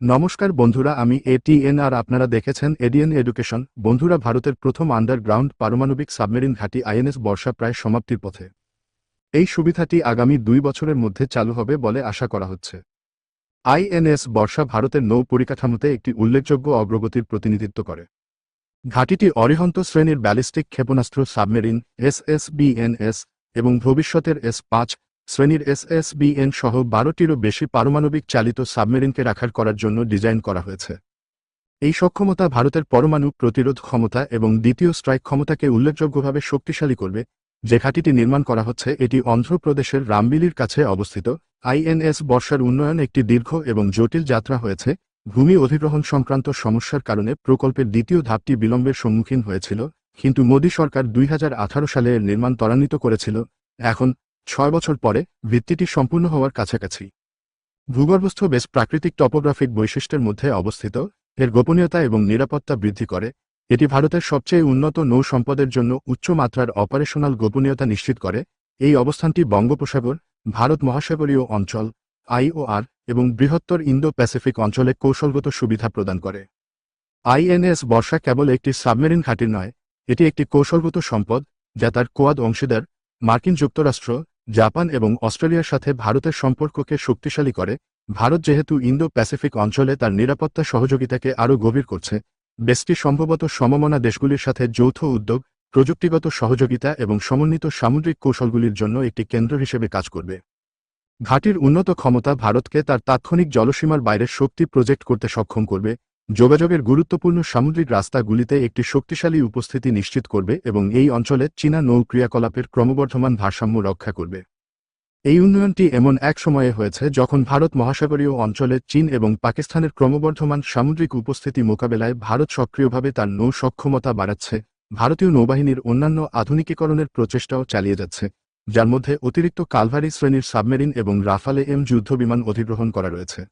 নমস্কার বন্ধুরা, আমি এটিএন আর আপনারা দেখেছেন এডিএন এডুকেশন বন্ধুরা, ভারতের প্রথম আন্ডারগ্রাউন্ড পারমাণবিক সাবমেরিন ঘাঁটি আইএনএস বর্ষা প্রায় সমাপ্তির পথে। এই সুবিধাটি আগামী দুই বছরের মধ্যে চালু হবে বলে আশা করা হচ্ছে। আইএনএস বর্ষা ভারতের নৌ পরিকাঠামোতে একটি উল্লেখযোগ্য অগ্রগতির প্রতিনিধিত্ব করে। ঘাঁটিটি অরিহন্ত শ্রেণির ব্যালিস্টিক ক্ষেপণাস্ত্র সাবমেরিন এসএসবিএনএস এবং ভবিষ্যতের এস পাঁচ শ্রেণির এসএসবিএন সহ বারোটিরও বেশি পারমাণবিক চালিত সাবমেরিনকে রাখার করার জন্য ডিজাইন করা হয়েছে। এই সক্ষমতা ভারতের পরমাণু প্রতিরোধ ক্ষমতা এবং দ্বিতীয় স্ট্রাইক ক্ষমতাকে উল্লেখযোগ্যভাবে শক্তিশালী করবে, যে ঘাঁটিটি নির্মাণ করা হচ্ছে এটি অন্ধ্রপ্রদেশের রামবিলির কাছে অবস্থিত। আইএনএস বর্ষার উন্নয়ন একটি দীর্ঘ এবং জটিল যাত্রা হয়েছে। ভূমি অধিগ্রহণ সংক্রান্ত সমস্যার কারণে প্রকল্পের দ্বিতীয় ধাপটি বিলম্বের সম্মুখীন হয়েছিল, কিন্তু মোদী সরকার দুই হাজার আঠারো সালে এর নির্মাণ ত্বরান্বিত করেছিল। এখন ছয় বছর পরে ভিত্তিটি সম্পূর্ণ হওয়ার কাছাকাছি। ভূগর্ভস্থ বেশ প্রাকৃতিক টপোগ্রাফিক বৈশিষ্ট্যের মধ্যে অবস্থিত, এর গোপনীয়তা এবং নিরাপত্তা বৃদ্ধি করে, এটি ভারতের সবচেয়ে উন্নত নৌ সম্পদের জন্য উচ্চ মাত্রার অপারেশনাল গোপনীয়তা নিশ্চিত করে, এই অবস্থানটি বঙ্গোপসাগর, ভারত মহাসাগরীয় অঞ্চল, আইওআর এবং বৃহত্তর ইন্দো প্যাসিফিক অঞ্চলে কৌশলগত সুবিধা প্রদান করে। আইএনএস বর্ষা কেবল একটি সাবমেরিন ঘাঁটি নয়, এটি একটি কৌশলগত সম্পদ যা তার কোয়াদ অংশীদার, মার্কিন যুক্তরাষ্ট্র জাপান এবং অস্ট্রেলিয়ার সাথে ভারতের সম্পর্ককে শক্তিশালী করে, ভারত যেহেতু ইন্দো প্যাসিফিক অঞ্চলে তার নিরাপত্তা সহযোগিতাকে আরও গভীর করছে, দেশটি সম্ভবত সমমনা দেশগুলির সাথে যৌথ উদ্যোগ, প্রযুক্তিগত সহযোগিতা এবং সমন্বিত সামুদ্রিক কৌশলগুলির জন্য একটি কেন্দ্র হিসেবে কাজ করবে। ঘাটির উন্নত ক্ষমতা ভারতকে তার তাৎক্ষণিক জলসীমার বাইরে শক্তি প্রজেক্ট করতে সক্ষম করবে যোগাযোগের গুরুত্বপূর্ণ সামুদ্রিক রাস্তাগুলিতে একটি শক্তিশালী উপস্থিতি নিশ্চিত করবে এবং এই অঞ্চলে চীনা নৌ ক্রিয়াকলাপের ক্রমবর্ধমান ভারসাম্য রক্ষা করবে। এই উন্নয়নটি এমন এক সময়ে হয়েছে যখন ভারত মহাসাগরীয় অঞ্চলে চীন এবং পাকিস্তানের ক্রমবর্ধমান সামুদ্রিক উপস্থিতি মোকাবেলায় ভারত সক্রিয়ভাবে তার নৌ সক্ষমতা বাড়াচ্ছে, ভারতীয় নৌবাহিনীর অন্যান্য আধুনিকীকরণের প্রচেষ্টাও চালিয়ে যাচ্ছে, যার মধ্যে অতিরিক্ত কালভারি শ্রেণির সাবমেরিন এবং রাফালে এম যুদ্ধবিমান অধিগ্রহণ করা রয়েছে।